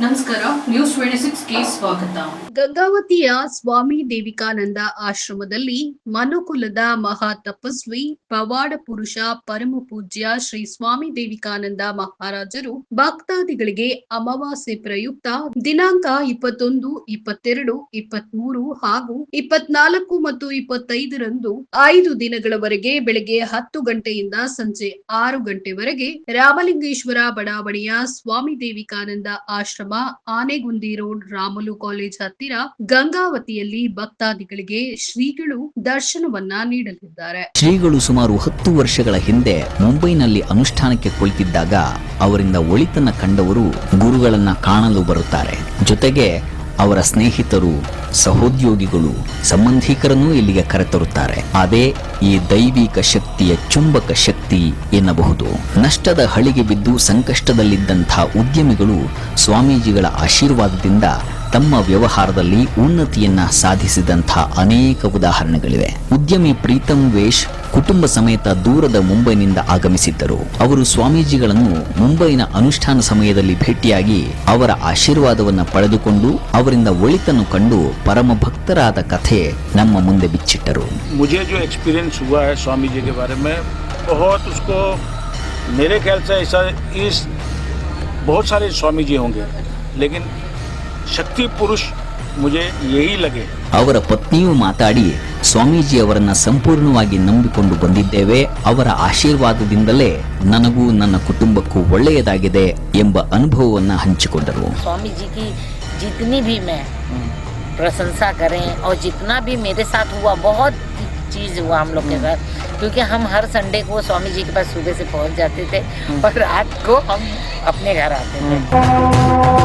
ನಮಸ್ಕಾರ ನ್ಯೂಸ್ ಸ್ವಾಗತ. ಗಂಗಾವತಿಯ ಸ್ವಾಮಿ ದೇವಿಕಾನಂದ ಆಶ್ರಮದಲ್ಲಿ ಮನುಕುಲದ ಮಹಾ ತಪಸ್ವಿ ಪವಾಡ ಪುರುಷ, ಪರಮ ಪೂಜ್ಯ ಶ್ರೀ ಸ್ವಾಮಿ ದೇವಿಕಾನಂದ ಮಹಾರಾಜರು ಭಕ್ತಾದಿಗಳಿಗೆ ಅಮಾವಾಸ್ಯೆ ಪ್ರಯುಕ್ತ ದಿನಾಂಕ ಇಪ್ಪತ್ತೊಂದು, ಇಪ್ಪತ್ತೆರಡು, ಇಪ್ಪತ್ಮೂರು ಹಾಗೂ ಇಪ್ಪತ್ನಾಲ್ಕು ಮತ್ತು ಇಪ್ಪತ್ತೈದರಂದು ಐದು ದಿನಗಳವರೆಗೆ ಬೆಳಗ್ಗೆ ಹತ್ತು ಗಂಟೆಯಿಂದ ಸಂಜೆ ಆರು ಗಂಟೆವರೆಗೆ ರಾಮಲಿಂಗೇಶ್ವರ ಬಡಾವಣೆಯ ಸ್ವಾಮಿ ದೇವಿಕಾನಂದ ಆಶ್ರಮ ಆನೆಗುಂದಿ ರೋಡ್, ರಾಮುಲು ಕಾಲೇಜ್ ಹತ್ತಿರ ಗಂಗಾವತಿಯಲ್ಲಿ ಭಕ್ತಾದಿಗಳಿಗೆ ಶ್ರೀಗಳು ದರ್ಶನವನ್ನ ನೀಡಲಿದ್ದಾರೆ. ಶ್ರೀಗಳು ಸುಮಾರು ಹತ್ತು ವರ್ಷಗಳ ಹಿಂದೆ ಮುಂಬೈನಲ್ಲಿ ಅನುಷ್ಠಾನಕ್ಕೆ ಕುಳಿತಿದ್ದಾಗ ಅವರಿಂದ ಒಳಿತನ್ನ ಕಂಡವರು ಗುರುಗಳನ್ನ ಕಾಣಲು ಬರುತ್ತಾರೆ. ಜೊತೆಗೆ ಅವರ ಸ್ನೇಹಿತರು, ಸಹೋದ್ಯೋಗಿಗಳು, ಸಂಬಂಧಿಕರನ್ನೂ ಇಲ್ಲಿಗೆ ಕರೆತರುತ್ತಾರೆ. ಅದೇ ಈ ದೈವಿಕ ಶಕ್ತಿಯ ಚುಂಬಕ ಶಕ್ತಿ ಎನ್ನಬಹುದು. ನಷ್ಟದ ಹಳಿಗೆ ಬಿದ್ದು ಸಂಕಷ್ಟದಲ್ಲಿದ್ದಂಥ ಉದ್ಯಮಿಗಳು ಸ್ವಾಮೀಜಿಗಳ ಆಶೀರ್ವಾದದಿಂದ ತಮ್ಮ ವ್ಯವಹಾರದಲ್ಲಿ ಉನ್ನತಿಯನ್ನ ಸಾಧಿಸಿದಂಥ ಅನೇಕ ಉದಾಹರಣೆಗಳಿವೆ ಉದ್ಯಮಿ ಪ್ರೀತಮ್ ವೇಶ್ ಕುಟುಂಬ ಸಮೇತ ದೂರದ ಮುಂಬೈನಿಂದ ಆಗಮಿಸಿದ್ದರು ಅವರು ಸ್ವಾಮೀಜಿಗಳನ್ನು ಮುಂಬೈನ ಅನುಷ್ಠಾನ ಸಮಯದಲ್ಲಿ ಭೇಟಿಯಾಗಿ ಅವರ ಆಶೀರ್ವಾದವನ್ನ ಪಡೆದುಕೊಂಡು ಅವರಿಂದ ಒಳಿತನ್ನು ಕಂಡು ಪರಮ ಭಕ್ತರಾದ ಕಥೆ ನಮ್ಮ ಮುಂದೆ ಬಿಚ್ಚಿಟ್ಟರು मुझे जो एक्सपीरियंस हुआ है स्वामी जी के बारे में बहुत उसको मेरे ख्याल से ऐसा इस बहुत सारे स्वामी जी होंगे लेकिन शक्ति पुरुष मुझे यही लगे ಅವರ ಪತ್ನಿಯೂ ಮಾತಾಡಿ ಸ್ವಾಮೀಜಿ ಅವರನ್ನ ಸಂಪೂರ್ಣವಾಗಿ ನಂಬಿಕೊಂಡು ಬಂದಿದ್ದೇವೆ ಅವರ ಆಶೀರ್ವಾದದಿಂದಲೇ ನನಗೂ ನನ್ನ ಕುಟುಂಬಕ್ಕೂ ಒಳ್ಳೆಯದಾಗಿದೆ ಎಂಬ ಅನುಭವವನ್ನ ಹಂಚಿಕೊಂಡರು स्वामी जी की जितनी भी मैं प्रशंसा करें और जितना भी मेरे साथ हुआ बहुत चीज़ हुआ हम लोग के साथ क्योंकि हम हर संडे को स्वामी जी के पास सुबह से पहुंच जाते थे और रात को हम अपने घर आते थे